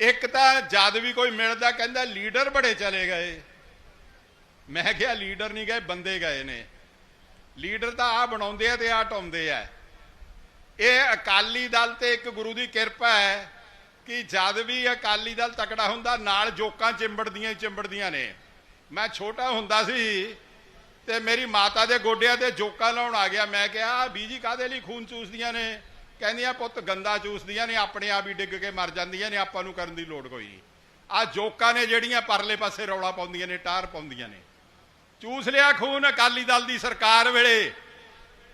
ਇੱਕ ਤਾਂ ਜਦ ਵੀ ਕੋਈ ਮਿਲਦਾ ਕਹਿੰਦਾ ਲੀਡਰ ਬੜੇ ਚਲੇ ਗਏ। ਮੈਂ ਕਿਹਾ ਲੀਡਰ ਨਹੀਂ ਗਏ, ਬੰਦੇ ਗਏ ਨੇ। ਲੀਡਰ ਤਾਂ ਆ ਬਣਾਉਂਦੇ ਆ ਤੇ ਆ ਟਾਉਂਦੇ ਆ। ਇਹ ਅਕਾਲੀ ਦਲ ਤੇ ਇੱਕ ਗੁਰੂ ਦੀ ਕਿਰਪਾ ਹੈ ਕਿ ਜਦ ਵੀ ਅਕਾਲੀ ਦਲ ਤਕੜਾ ਹੁੰਦਾ, ਨਾਲ ਜੋਕਾਂ ਚਿੰਬੜਦੀਆਂ ਚਿੰਬੜਦੀਆਂ ਨੇ। ਮੈਂ ਛੋਟਾ ਹੁੰਦਾ ਸੀ ਤੇ ਮੇਰੀ ਮਾਤਾ ਦੇ ਗੋਡਿਆਂ ਤੇ ਜੋਕਾਂ ਲਾਉਣ ਆ ਗਿਆ। ਮੈਂ ਕਿਹਾ, "ਆਹ ਬੀਜੀ ਕਾਦੇ ਲਈ ਖੂਨ ਚੂਸਦੀਆਂ ਨੇ? ਕਹਿੰਦੀਆਂ ਪੁੱਤ, ਗੰਦਾ ਚੂਸਦੀਆਂ ਨੇ, ਆਪਣੇ ਆਪ ਹੀ ਡਿੱਗ ਕੇ ਮਰ ਜਾਂਦੀਆਂ ਨੇ, ਆਪਾਂ ਨੂੰ ਕਰਨ ਦੀ ਲੋੜ ਕੋਈ ਨਹੀਂ। ਆ ਜੋਕਾਂ ਨੇ ਜਿਹੜੀਆਂ ਪਰਲੇ ਪਾਸੇ ਰੌਲਾ ਪਾਉਂਦੀਆਂ ਨੇ ਟਾਰ ਪਾਉਂਦੀਆਂ ਨੇ। ਚੂਸ ਲਿਆ ਖੂਨ ਅਕਾਲੀ ਦਲ ਦੀ ਸਰਕਾਰ ਵੇਲੇ।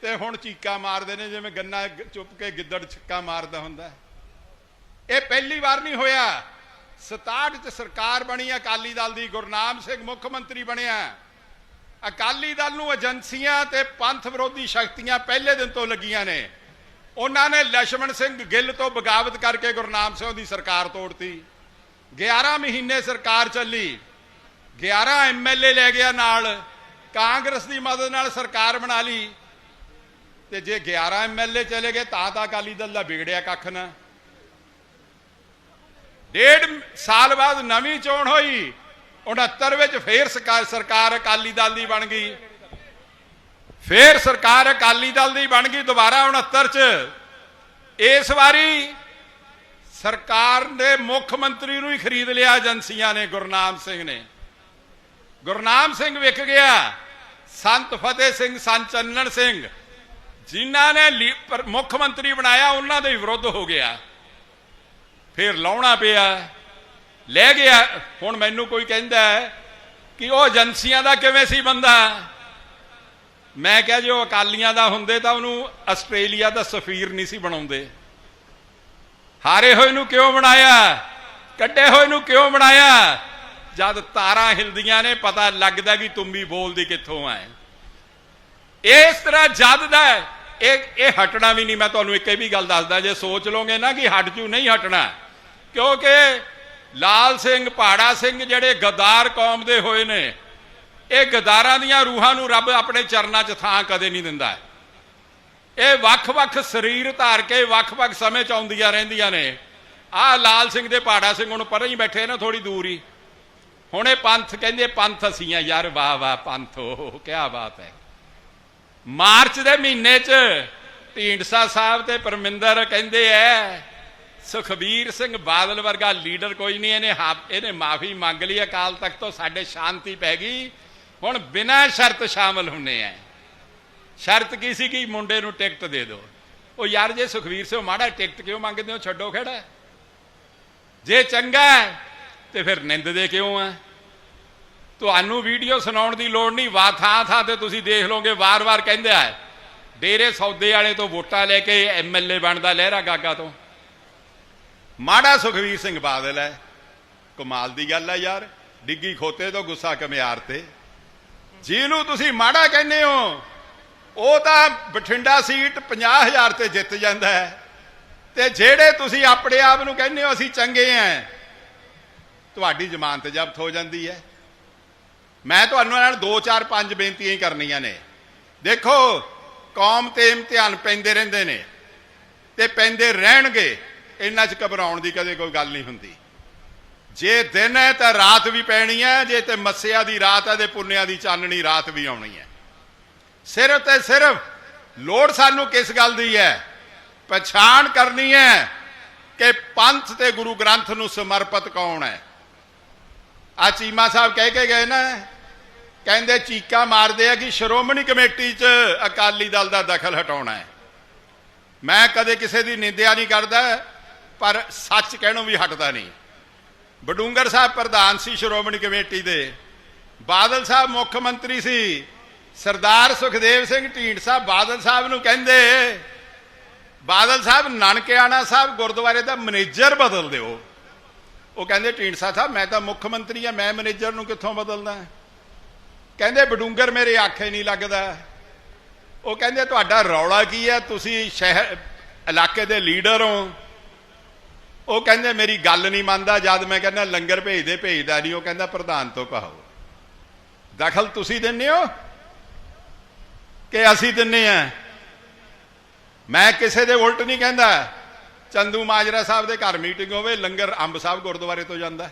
ਤੇ ਹੁਣ ਚੀਕਾ ਮਾਰਦੇ ਨੇ, ਜਿਵੇਂ ਗੰਨਾ ਚੁੱਪ ਕੇ ਗਿੱਦੜ ਛਿੱਕਾ ਮਾਰਦਾ ਹੁੰਦਾ। ਇਹ ਪਹਿਲੀ ਵਾਰ ਨਹੀਂ ਹੋਇਆ। 67 ਚ ਸਰਕਾਰ ਬਣੀ ਅਕਾਲੀ ਦਲ ਦੀ। ਗੁਰਨਾਮ ਸਿੰਘ ਮੁੱਖ ਮੰਤਰੀ ਬਣਿਆ। ਅਕਾਲੀ ਦਲ ਨੂੰ ਏਜੰਸੀਆਂ ਤੇ ਪੰਥ ਵਿਰੋਧੀ ਸ਼ਕਤੀਆਂ ਪਹਿਲੇ ਦਿਨ ਤੋਂ ਲੱਗੀਆਂ ਨੇ। ਉਹਨਾਂ ਨੇ ਲక్ష్మణ ਸਿੰਘ ਗਿੱਲ ਤੋਂ ਬਗਾਵਤ ਕਰਕੇ ਗੁਰਨਾਮ ਸਿੰਘ ਦੀ ਸਰਕਾਰ ਤੋੜਤੀ। 11 ਮਹੀਨੇ ਸਰਕਾਰ ਚੱਲੀ। 11 ਐਮਐਲਏ ਲੈ ਗਿਆ ਨਾਲ। ਕਾਂਗਰਸ ਦੀ ਮਦਦ ਨਾਲ ਸਰਕਾਰ ਬਣਾ ਲਈ। ਤੇ ਜੇ 11 ਐਮਐਲਏ ਚਲੇ ਗਏ ਤਾਂ ਤਾਂ ਅਕਾਲੀ ਦਲ ਦਾ ਵਿਗੜਿਆ ਕੱਖ ਨਾ। ਡੇਢ ਸਾਲ ਬਾਅਦ ਨਵੀਂ ਚੋਣ ਹੋਈ। 69 ਵਿੱਚ ਫੇਰ ਸਰਕਾਰ ਅਕਾਲੀ ਦਲ ਦੀ ਬਣ ਗਈ। ਫੇਰ ਸਰਕਾਰ ਅਕਾਲੀ ਦਲ ਦੀ ਬਣ ਗਈ ਦੁਬਾਰਾ 69 ਚ। ਇਸ ਵਾਰੀ ਸਰਕਾਰ ਦੇ ਮੁੱਖ ਮੰਤਰੀ ਨੂੰ ਹੀ ਖਰੀਦ ਲਿਆ ਏਜੰਸੀਆਂ ਨੇ ਗੁਰਨਾਮ ਸਿੰਘ ਨੇ। ਗੁਰਨਾਮ ਸਿੰਘ ਵਿਕ ਗਿਆ। ਸੰਤ ਫਤਿਹ ਸਿੰਘ, ਸੰਤ ਚੰਨਣ ਸਿੰਘ, ਜਿਨ੍ਹਾਂ ਨੇ ਲੀ- ਮੁੱਖ ਮੰਤਰੀ ਬਣਾਇਆ, ਉਹਨਾਂ ਦੇ ਵਿਰੁੱਧ ਹੋ ਗਿਆ। ਫਿਰ ਲਾਉਣਾ ਪਿਆ। ਲੈ ਗਿਆ। ਹੁਣ ਮੈਨੂੰ ਕੋਈ ਕਹਿੰਦਾ ਕਿ ਉਹ ਏਜੰਸੀਆਂ ਦਾ ਕਿਵੇਂ ਸੀ ਬੰਦਾ? ਮੈਂ ਕਿਹਾ ਜੇ ਉਹ ਅਕਾਲੀਆਂ ਦਾ ਹੁੰਦੇ ਤਾਂ ਉਹਨੂੰ ਆਸਟ੍ਰੇਲੀਆ ਦਾ ਸਫੀਰ ਨਹੀਂ ਸੀ ਬਣਾਉਂਦੇ। ਹਾਰੇ ਹੋਏ ਨੂੰ ਕਿਉਂ ਬਣਾਇਆ? ਕੱਢੇ ਹੋਏ ਨੂੰ ਕਿਉਂ ਬਣਾਇਆ? ਜਦ ਤਾਰਾਂ ਹਿਲਦੀਆਂ ਨੇ, ਪਤਾ ਲੱਗਦਾ ਕਿ ਤੁੰਬੀ ਬੋਲਦੀ ਕਿੱਥੋਂ ਆ ਇਸ ਤਰ੍ਹਾਂ ਜਦ ਦਾ ਇਹ ਇਹ ਹਟਣਾ ਵੀ ਨਹੀਂ। ਮੈਂ ਤੁਹਾਨੂੰ ਇੱਕ ਇਹ ਵੀ ਗੱਲ ਦੱਸਦਾ, ਜੇ ਸੋਚ ਲਓਗੇ ਨਾ ਕਿ ਹਟ ਜੂ, ਨਹੀਂ ਹਟਣਾ। ਕਿਉਂਕਿ ਲਾਲ ਸਿੰਘ ਪਹਾੜਾ ਸਿੰਘ ਜਿਹੜੇ ਗਦਾਰ ਕੌਮ ਦੇ ਹੋਏ ਨੇ ਇਹ ਗਦਾਰਾਂ ਦੀਆਂ ਰੂਹਾਂ ਨੂੰ ਰੱਬ ਆਪਣੇ ਚਰਨਾਂ 'ਚ ਥਾਂ ਕਦੇ ਨਹੀਂ ਦਿੰਦਾ। ਇਹ ਵੱਖ-ਵੱਖ ਸਰੀਰ ਧਾਰ ਕੇ ਵੱਖ-ਵੱਖ ਸਮੇਂ 'ਚ ਆਉਂਦੀਆਂ ਰਹਿੰਦੀਆਂ ਨੇ। ਆਹ ਲਾਲ ਸਿੰਘ ਦੇ ਪਹਾੜਾ ਸਿੰਘ ਹੁਣ ਪਰੇ ਹੀ ਬੈਠੇ ਨਾ ਥੋੜੀ ਦੂਰ ਹੀ। ਹੁਣ ਇਹ ਪੰਥ ਕਹਿੰਦੇ, ਪੰਥ ਅਸੀਂ ਆ ਯਾਰ, ਵਾਹ ਵਾਹ, ਪੰਥੋ ਕੀ ਬਾਤ ਹੈ। ਮਾਰਚ ਦੇ ਮਹੀਨੇ 'ਚ ਢੀਂਡਸਾ ਸਾਹਿਬ ਤੇ ਪਰਮਿੰਦਰ ਕਹਿੰਦੇ ਐ, ਸੁਖਬੀਰ ਸਿੰਘ ਬਾਦਲ ਵਰਗਾ ਲੀਡਰ ਕੋਈ ਨਹੀਂ, ਇਹਨੇ ਹਾ- ਇਹਨੇ ਮਾਫੀ ਮੰਗ ਲਈ, ਅਕਾਲ ਤਖਤ ਤੋਂ ਸਾਡੇ ਸ਼ਾਂਤੀ ਪੈ ਗਈ। ਹੁਣ ਬਿਨਾਂ ਸ਼ਰਤ ਸ਼ਾਮਲ ਹੁੰਨੇ ਆ ਸ਼ਰਤ ਕੀ ਸੀ ਕਿ ਮੁੰਡੇ ਨੂੰ ਟਿਕਟ ਦੇ ਦਿਓ? ਉਹ ਯਾਰ ਜੇ ਸੁਖਵੀਰ ਸਿੰਘ ਮਾੜਾ ਟਿਕਟ ਕਿਉਂ ਮੰਗਦੇ ਹੋ? ਛੱਡੋ ਖੜਾ। ਜੇ ਚੰਗਾ ਹੈ, ਤੇ ਫਿਰ ਨਿੰਦਦੇ ਕਿਉਂ ਆ ਤੁਹਾਨੂੰ ਵੀਡੀਓ ਸੁਣਾਉਣ ਦੀ ਲੋੜ ਨਹੀਂ। ਵਾ ਥਾਂ ਥਾਂ ਤੇ ਤੁਸੀਂ ਦੇਖ ਲਓਗੇ ਵਾਰ-ਵਾਰ ਕਹਿੰਦੇ ਆ। ਡੇਰੇ ਸੌਦੇ ਵਾਲੇ ਤੋਂ ਵੋਟਾਂ ਲੈ ਕੇ ਐਮਐਲਏ ਬਣਦਾ ਲਹਿਰਾ ਗਾਗਾ ਤੋਂ। ਮਾੜਾ ਸੁਖਵੀਰ ਸਿੰਘ ਬਾਦਲ ਹੈ ਕਮਾਲ ਦੀ ਗੱਲ ਹੈ ਯਾਰ। ਡਿੱਗੀ ਖੋਤੇ ਤੋਂ ਗੁੱਸਾ ਕਮਿਆਰ ਤੇ। ਜਿਹਨੂੰ ਤੁਸੀਂ ਮਾੜਾ ਕਹਿੰਦੇ ਹੋ, ਉਹ ਤਾਂ ਬਠਿੰਡਾ ਸੀਟ 50000 ਤੇ ਜਿੱਤ ਜਾਂਦਾ ਹੈ। ਤੇ ਜਿਹੜੇ ਤੁਸੀਂ ਆਪਣੇ ਆਪ ਨੂੰ ਕਹਿੰਦੇ ਹੋ, ਅਸੀਂ ਚੰਗੇ ਆਂ ਤੁਹਾਡੀ ਜ਼ਮਾਨਤ ਜ਼ਬਤ ਹੋ ਜਾਂਦੀ ਹੈ। ਮੈਂ ਤੁਹਾਨੂੰ ਨਾਲ 2 4 5 ਬੇਨਤੀਆਂ ਹੀ ਕਰਨੀਆਂ ਨੇ। ਦੇਖੋ, ਕੌਮ ਤੇ ਇਮਤਿਹਾਨ ਪੈਂਦੇ ਰਹਿੰਦੇ ਨੇ ਤੇ ਪੈਂਦੇ ਰਹਿਣਗੇ। ਇਹਨਾਂ ਚ ਘਬਰਾਉਣ ਦੀ ਕਦੇ ਕੋਈ ਗੱਲ ਨਹੀਂ ਹੁੰਦੀ। ਜੇ ਦਿਨ ਹੈ ਤਾਂ ਰਾਤ ਵੀ ਪੈਣੀ ਹੈ, ਜੇ ਤੇ ਮੱਸਿਆ ਦੀ ਰਾਤ ਹੈ ਤੇ ਪੁੰਨਿਆ ਦੀ ਚਾਨਣੀ ਰਾਤ ਵੀ ਆਉਣੀ ਹੈ। ਸਿਰਫ ਤੇ ਸਿਰਫ ਲੋੜ ਸਾਨੂੰ ਕਿਸ ਗੱਲ ਦੀ ਹੈ? ਪਛਾਣ ਕਰਨੀ ਹੈ ਕਿ ਪੰਥ ਤੇ ਗੁਰੂ ਗ੍ਰੰਥ ਨੂੰ ਸਮਰਪਿਤ ਕੌਣ ਹੈ। ਆ ਚੀਮਾ ਸਾਹਿਬ ਕਹਿ ਕੇ ਗਏ ਨਾ, ਕਹਿੰਦੇ ਚੀਕਾ ਮਾਰਦੇ ਆ ਕਿ ਸ਼੍ਰੋਮਣੀ ਕਮੇਟੀ 'ਚ ਅਕਾਲੀ ਦਲ ਦਾ ਦਖਲ ਹਟਾਉਣਾ ਹੈ। ਮੈਂ ਕਦੇ ਕਿਸੇ ਦੀ ਨਿੰਦਿਆ ਨਹੀਂ ਕਰਦਾ, ਪਰ ਸੱਚ ਕਹਿਣੋਂ ਵੀ ਹਟਦਾ ਨਹੀਂ। ਬਡੂੰਗਰ ਸਾਹਿਬ ਪ੍ਰਧਾਨ ਸੀ ਸ਼੍ਰੋਮਣੀ ਕਮੇਟੀ ਦੇ। ਬਾਦਲ ਸਾਹਿਬ ਮੁੱਖ ਮੰਤਰੀ ਸੀ। ਸਰਦਾਰ ਸੁਖਦੇਵ ਸਿੰਘ ਢੀਂਡਸਾ ਬਾਦਲ ਸਾਹਿਬ ਨੂੰ ਕਹਿੰਦੇ, ਬਾਦਲ ਸਾਹਿਬ, ਨਾਨਕਿਆਣਾ ਸਾਹਿਬ ਗੁਰਦੁਆਰੇ ਦਾ ਮੈਨੇਜਰ ਬਦਲ ਦਿਓ। ਉਹ ਕਹਿੰਦੇ ਢੀਂਡਸਾ ਸਾਹਿਬ ਮੈਂ ਤਾਂ ਮੁੱਖ ਮੰਤਰੀ ਆ, ਮੈਂ ਮੈਨੇਜਰ ਨੂੰ ਕਿੱਥੋਂ ਬਦਲਦਾ? ਕਹਿੰਦੇ ਬਡੂੰਗਰ ਮੇਰੇ ਆਖੇ ਨਹੀਂ ਲੱਗਦਾ। ਉਹ ਕਹਿੰਦੇ, ਤੁਹਾਡਾ ਰੌਲਾ ਕੀ ਹੈ ਤੁਸੀਂ ਸ਼ਹਿਰ, ਇਲਾਕੇ ਦੇ ਲੀਡਰ ਹੋ। ਉਹ ਕਹਿੰਦੇ, ਮੇਰੀ ਗੱਲ ਨਹੀਂ ਮੰਨਦਾ, ਜਦ ਮੈਂ ਕਹਿੰਦਾ, ਲੰਗਰ ਭੇਜਦੇ, ਭੇਜਦਾ ਨਹੀਂ। ਉਹ ਕਹਿੰਦਾ, ਪ੍ਰਧਾਨ ਤੋਂ ਕਹੋ। ਦਖਲ ਤੁਸੀਂ ਦਿੰਦੇ ਹੋ ਕਿ ਅਸੀਂ ਦਿੰਨੇ ਆ? ਮੈਂ ਕਿਸੇ ਦੇ ਉਲਟ ਨਹੀਂ ਕਹਿੰਦਾ। ਚੰਦੂ ਮਾਜਰਾ ਸਾਹਿਬ ਦੇ ਘਰ ਮੀਟਿੰਗ ਹੋਵੇ, ਲੰਗਰ ਅੰਬ ਸਾਹਿਬ ਗੁਰਦੁਆਰੇ ਤੋਂ ਜਾਂਦਾ।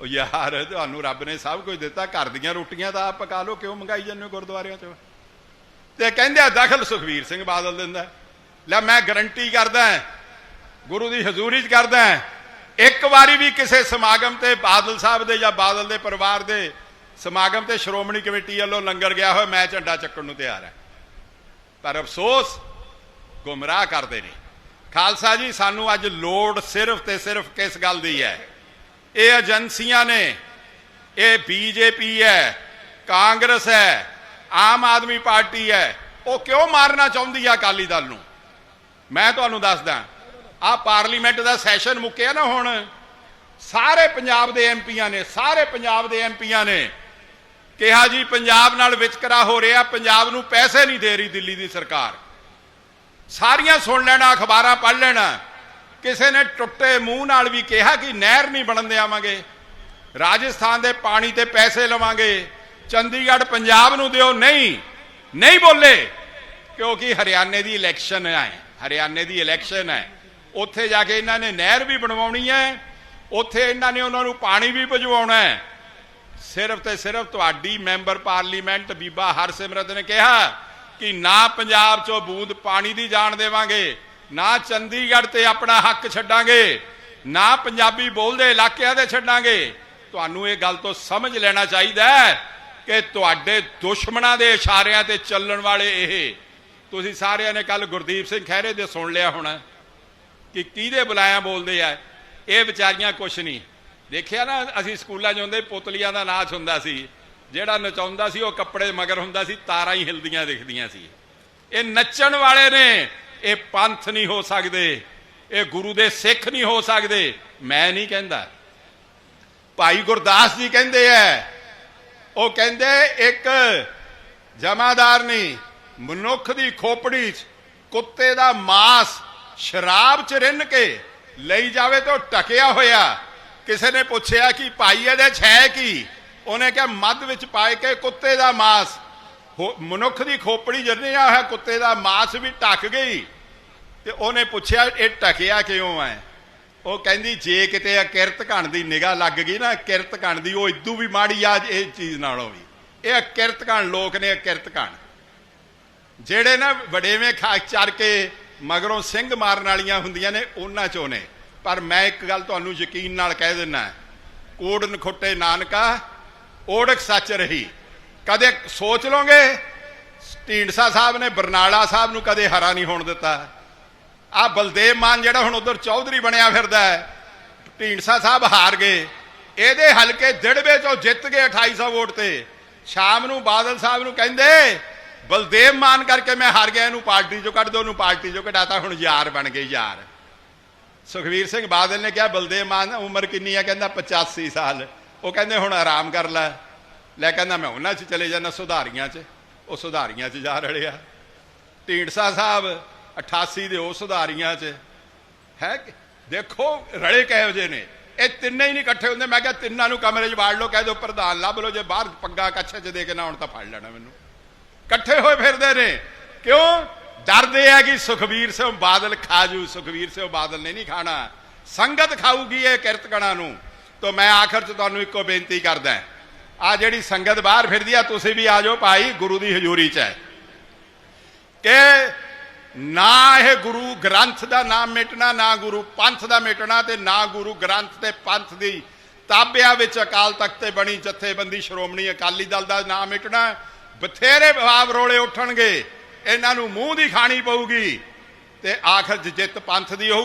ਉਹ ਯਾਰ, ਤੁਹਾਨੂੰ ਰੱਬ ਨੇ ਸਭ ਕੁਝ ਦਿੱਤਾ, ਘਰ ਦੀਆਂ ਰੋਟੀਆਂ ਤਾਂ ਆਪ ਪਕਾ ਲਓ, ਕਿਉਂ ਮੰਗਾਈ ਜਾਂਦੇ ਹੋ ਗੁਰਦੁਆਰਿਆਂ 'ਚ? ਤੇ ਕਹਿੰਦੇ ਆ, ਦਖਲ ਸੁਖਵੀਰ ਸਿੰਘ ਬਾਦਲ ਦਿੰਦਾ। ਲੈ, ਮੈਂ ਗਰੰਟੀ ਕਰਦਾ ਗੁਰੂ ਦੀ ਹਜ਼ੂਰੀ 'ਚ ਕਰਦਾ ਇੱਕ ਵਾਰੀ ਵੀ ਕਿਸੇ ਸਮਾਗਮ ਤੇ ਬਾਦਲ ਸਾਹਿਬ ਦੇ ਜਾਂ ਬਾਦਲ ਦੇ ਪਰਿਵਾਰ ਦੇ ਸਮਾਗਮ ਤੇ ਸ਼੍ਰੋਮਣੀ ਕਮੇਟੀ ਵੱਲੋਂ ਲੰਗਰ ਗਿਆ ਹੋਇਆ, ਮੈਂ ਝੰਡਾ ਚੱਕਣ ਨੂੰ ਤਿਆਰ ਹਾਂ। ਪਰ ਅਫਸੋਸ, ਗੁੰਮਰਾਹ ਕਰਦੇ ਨੇ। ਖਾਲਸਾ ਜੀ, ਸਾਨੂੰ ਅੱਜ ਲੋੜ ਸਿਰਫ ਤੇ ਸਿਰਫ ਕਿਸ ਗੱਲ ਦੀ ਹੈ? ਇਹ ਏਜੰਸੀਆਂ ਨੇ, ਇਹ ਬੀਜੇਪੀ ਹੈ, ਕਾਂਗਰਸ ਹੈ, ਆਮ ਆਦਮੀ ਪਾਰਟੀ ਹੈ, ਉਹ ਕਿਉਂ ਮਾਰਨਾ ਚਾਹੁੰਦੀ ਆ ਅਕਾਲੀ ਦਲ ਨੂੰ? ਮੈਂ ਤੁਹਾਨੂੰ ਦੱਸਦਾ ਆ ਪਾਰਲੀਮੈਂਟ ਦਾ ਸੈਸ਼ਨ ਮੁੱਕਿਆ ਨਾ ਹੁਣ। ਸਾਰੇ ਪੰਜਾਬ ਦੇ ਐਮਪੀਆਂ ਨੇ, ਸਾਰੇ ਪੰਜਾਬ ਦੇ ਐਮਪੀਆਂ ਨੇ ਕਿਹਾ ਜੀ, ਪੰਜਾਬ ਨਾਲ ਵਿਤਕਰਾ ਹੋ ਰਿਹਾ, ਪੰਜਾਬ ਨੂੰ ਪੈਸੇ ਨਹੀਂ ਦੇ ਰਹੀ ਦਿੱਲੀ ਦੀ ਸਰਕਾਰ। ਸਾਰੀਆਂ ਸੁਣ ਲੈਣਾ, ਅਖਬਾਰਾਂ ਪੜ੍ਹ ਲੈਣਾ। ਕਿਸੇ ਨੇ ਟੁੱਟੇ ਮੂੰਹ ਨਾਲ ਵੀ ਕਿਹਾ ਕਿ ਨਹਿਰ ਨਹੀਂ ਬਣਨ ਦੇਵਾਂਗੇ ਰਾਜਸਥਾਨ ਦੇ ਪਾਣੀ ਤੇ ਪੈਸੇ ਲਵਾਂਗੇ। ਚੰਡੀਗੜ੍ਹ ਪੰਜਾਬ ਨੂੰ ਦਿਓ। ਨਹੀਂ ਨਹੀਂ ਬੋਲੇ, ਕਿਉਂਕਿ ਹਰਿਆਣੇ ਦੀ ਇਲੈਕਸ਼ਨ ਹੈ, ਹਰਿਆਣੇ ਦੀ ਇਲੈਕਸ਼ਨ ਹੈ। ਉੱਥੇ ਜਾ ਕੇ ਇਹਨਾਂ ਨੇ ਨਹਿਰ ਵੀ ਬਣਵਾਉਣੀ ਹੈ। ਉੱਥੇ ਇਹਨਾਂ ਨੇ ਉਹਨਾਂ ਨੂੰ ਪਾਣੀ ਵੀ ਭਜਵਾਉਣਾ ਹੈ। ਸਿਰਫ ਤੇ ਸਿਰਫ ਤੁਹਾਡੀ ਮੈਂਬਰ ਪਾਰਲੀਮੈਂਟ ਬੀਬਾ ਹਰਸਿਮਰਤ ਨੇ ਕਿਹਾ ਕਿ ਨਾ ਪੰਜਾਬ ਚੋਂ ਬੂੰਦ ਪਾਣੀ ਦੀ ਜਾਣ ਦੇਵਾਂਗੇ, ਨਾ ਚੰਡੀਗੜ੍ਹ ਤੇ ਆਪਣਾ ਹੱਕ ਛੱਡਾਂਗੇ, ਨਾ ਪੰਜਾਬੀ ਬੋਲਦੇ ਇਲਾਕਿਆਂ ਦੇ ਛੱਡਾਂਗੇ। ਤੁਹਾਨੂੰ ਇਹ ਗੱਲ ਤੋਂ ਸਮਝ ਲੈਣਾ ਚਾਹੀਦਾ ਹੈ ਕਿ ਤੁਹਾਡੇ ਦੁਸ਼ਮਣਾਂ ਦੇ ਇਸ਼ਾਰਿਆਂ ਤੇ ਚੱਲਣ ਵਾਲੇ ਇਹ। ਤੁਸੀਂ ਸਾਰਿਆਂ ਨੇ ਕੱਲ ਗੁਰਦੀਪ ਸਿੰਘ ਖਹਿਰੇ ਦੇ ਸੁਣ ਲਿਆ ਹੋਣਾ। ਕਿ ਕਿਹਦੇ ਬੁਲਾਇਆ ਬੋਲਦੇ ਆ? ਇਹ ਵਿਚਾਰੀਆਂ ਕੁਛ ਨਹੀਂ। ਦੇਖਿਆ ਨਾ, ਅਸੀਂ ਸਕੂਲਾਂ 'ਚ ਹੁੰਦੇ, ਪੁਤਲੀਆਂ ਦਾ ਨਾਚ ਹੁੰਦਾ ਸੀ। ਜਿਹੜਾ ਨਚਾਉਂਦਾ ਸੀ, ਉਹ ਕੱਪੜੇ ਮਗਰ ਹੁੰਦਾ ਸੀ, ਤਾਰਾਂ ਹੀ ਹਿਲਦੀਆਂ ਦਿਖਦੀਆਂ ਸੀ। ਇਹ ਨੱਚਣ ਵਾਲੇ ਨੇ। ਇਹ ਪੰਥ ਨਹੀਂ ਹੋ ਸਕਦੇ। ਇਹ ਗੁਰੂ ਦੇ ਸਿੱਖ ਨਹੀਂ ਹੋ ਸਕਦੇ। ਮੈਂ ਨਹੀਂ ਕਹਿੰਦਾ। ਭਾਈ ਗੁਰਦਾਸ ਜੀ ਕਹਿੰਦੇ ਐ ਉਹ ਕਹਿੰਦੇ, ਇੱਕ ਜਮਾਦਾਰ ਨਹੀਂ ਮਨੁੱਖ ਦੀ ਖੋਪੜੀ 'ਚ ਕੁੱਤੇ ਦਾ ਮਾਸ ਸ਼ਰਾਬ 'ਚ ਰਿੰਨ ਕੇ ਲਈ ਜਾਵੇ ਤਾਂ ਉਹ ਟਕਿਆ ਹੋਇਆ। ਕਿਸੇ ਨੇ ਪੁੱਛਿਆ ਕਿ ਭਾਈ ਇਹਦੇ 'ਚ ਹੈ ਕੀ? ਉਹਨੇ ਕਿਹਾ, ਮੱਧ ਵਿੱਚ ਪਾਏ ਕੇ ਕੁੱਤੇ ਦਾ ਮਾਸ। ਹੋ- ਮਨੁੱਖ ਦੀ ਖੋਪੜੀ ਜਰਨਿਆ ਹੋਇਆ ਕੁੱਤੇ ਦਾ ਮਾਸ ਵੀ ਟਕ ਗਈ। ਤੇ ਉਹਨੇ ਪੁੱਛਿਆ, ਇਹ ਟਕਿਆ ਕਿਉਂ ਹੈ ਉਹ ਕਹਿੰਦੀ, ਜੇ ਕਿਤੇ ਅਕਿਰਤ ਘਣ ਦੀ ਨਿਗਾਹ ਲੱਗ ਗਈ ਨਾ, ਕਿਰਤ ਘਣ ਦੀ, ਉਹ ਇਦੋਂ ਵੀ ਮਾੜੀ ਆ, ਇਹ ਚੀਜ਼ ਨਾਲੋਂ ਵੀ। ਇਹ ਅਕਿਰਤ ਘਣ, ਲੋਕ ਨੇ ਅਕਿਰਤ ਘਣ। ਜਿਹੜੇ ਨਾ ਵਡੇਵੇਂ ਖਾ, ਚਰ ਕੇ ਮਗਰੋਂ ਸਿੰਘ ਮਾਰਨ ਵਾਲੀਆਂ ਹੁੰਦੀਆਂ ਨੇ, ਉਹਨਾਂ ਚੋਂ ਨੇ। ਪਰ ਮੈਂ ਇੱਕ ਗੱਲ ਤੁਹਾਨੂੰ ਯਕੀਨ ਨਾਲ ਕਹਿ ਦਿੰਨਾ ਕੋੜ ਨਖੁੱਟੇ ਨਾਨਕਾ ਓੜਕ ਸੱਚ ਰਹੀ। ਕਦੇ ਸੋਚ ਲਓਗੇ, ਢੀਂਡਸਾ ਸਾਹਿਬ ਨੇ ਬਰਨਾਲਾ ਸਾਹਿਬ ਨੂੰ ਕਦੇ ਹਰਾ ਨਹੀਂ ਹੋਣ ਦਿੱਤਾ? ਆ ਬਲਦੇਵ ਮਾਨ ਜਿਹੜਾ ਹੁਣ ਉਧਰ ਚੌਧਰੀ ਬਣਿਆ ਫਿਰਦਾ ਹੈ, ਢੀਂਡਸਾ ਸਾਹਿਬ ਹਾਰ ਗਏ। ਇਹਦੇ ਹਲਕੇ ਦਿੜਵੇ ਚੋਂ ਜਿੱਤ ਗਏ 2800 ਵੋਟ ਤੇ। ਸ਼ਾਮ ਨੂੰ ਬਾਦਲ ਸਾਹਿਬ ਨੂੰ ਕਹਿੰਦੇ ਬਲਦੇਵ ਮਾਨ ਕਰਕੇ ਮੈਂ ਹਾਰ ਗਿਆ, ਇਹਨੂੰ ਪਾਰਟੀ ਚੋਂ ਕੱਢ ਦੋ ਉਹਨੂੰ ਪਾਰਟੀ ਚੋਂ ਕਢਾਤਾ, ਹੁਣ ਯਾਰ ਬਣ ਗਏ ਯਾਰ। ਸੁਖਵੀਰ ਸਿੰਘ ਬਾਦਲ ਨੇ ਕਿਹਾ, ਬਲਦੇਵ ਮਾਨ ਉਮਰ ਕਿੰਨੀ ਹੈ ਕਹਿੰਦਾ 85 ਸਾਲ। ਉਹ ਕਹਿੰਦੇ, ਹੁਣ ਆਰਾਮ ਕਰ ਲੈ। ਲੈ ਕਹਿੰਦਾ, ਮੈਂ ਉਹਨਾਂ 'ਚ ਚਲੇ ਜਾਣਾ ਸੁਧਾਰੀਆਂ 'ਚ। ਉਹ ਸੁਧਾਰੀਆਂ 'ਚ ਜਾ ਰਲਿਆ ਢੀਂਡਸਾ ਸਾਹਿਬ 88 ਦੇ ਉਹ ਸੁਧਾਰੀਆਂ 'ਚ। ਹੈ ਦੇਖੋ, ਰਲੇ ਕਹੇ ਜੇ ਨੇ। ਇਹ ਤਿੰਨੇ ਹੀ ਨਹੀਂ ਇਕੱਠੇ ਹੁੰਦੇ। ਮੈਂ ਕਿਹਾ, ਤਿੰਨਾਂ ਨੂੰ ਕਮਰੇ 'ਚ ਵਾੜ ਲਓ, ਕਹਿ ਦਿਓ, ਪ੍ਰਧਾਨ ਲੱਭ ਲਓ, ਜੇ ਬਾਹਰ ਪੱਗਾ ਕੱਛੇ 'ਚ ਦੇ ਕੇ ਨਾ ਹੁਣ ਤਾਂ ਫੜ ਲੈਣਾ ਮੈਨੂੰ। ਇਕੱਠੇ ਹੋਏ ਫਿਰਦੇ ਨੇ। ਕਿਉਂ? ਡਰਦੇ ਆ ਕਿ ਸੁਖਵੀਰ ਸਿੰਘ ਬਾਦਲ ਖਾ ਜੂ। ਸੁਖਵੀਰ ਸਿੰਘ ਬਾਦਲ ਨੇ ਨਹੀਂ ਖਾਣਾ। ਸੰਗਤ ਖਾਊਗੀ ਇਹ ਕਿਰਤਕਣਾ ਨੂੰ। ਤੋਂ ਮੈਂ ਆਖਰ ਚ ਤੁਹਾਨੂੰ ਇੱਕੋ ਬੇਨਤੀ ਕਰਦਾ ਆ ਜਿਹੜੀ ਸੰਗਤ ਬਾਹਰ ਫਿਰਦੀ ਆ, ਤੁਸੀਂ ਵੀ ਆ ਜਾਓ ਭਾਈ, ਗੁਰੂ ਦੀ ਹਜ਼ੂਰੀ ਚ ਹੈ। ਕਿ ਨਾ ਇਹ ਗੁਰੂ ਗ੍ਰੰਥ ਦਾ ਨਾਮ ਮਿਟਣਾ, ਨਾ ਗੁਰੂ ਪੰਥ ਦਾ ਮਿਟਣਾ ਤੇ ਨਾ ਗੁਰੂ ਗ੍ਰੰਥ ਤੇ ਪੰਥ ਦੀ ਤਾਬਿਆਂ ਵਿੱਚ ਅਕਾਲ ਤਖਤ ਤੇ ਬਣੀ ਜਥੇਬੰਦੀ ਸ਼੍ਰੋਮਣੀ ਅਕਾਲੀ ਦਲ ਦਾ ਨਾਮ ਮਿਟਣਾ। ਬਥੇਰੇ ਭਾਵ ਰੋਲੇ ਉੱਠਣਗੇ, ਇਹਨਾਂ ਨੂੰ ਮੂੰਹ ਦੀ ਖਾਣੀ ਪਊਗੀ ਤੇ ਆਖਰ ਜਿੱਤ ਪੰਥ ਦੀ ਹੋਊ।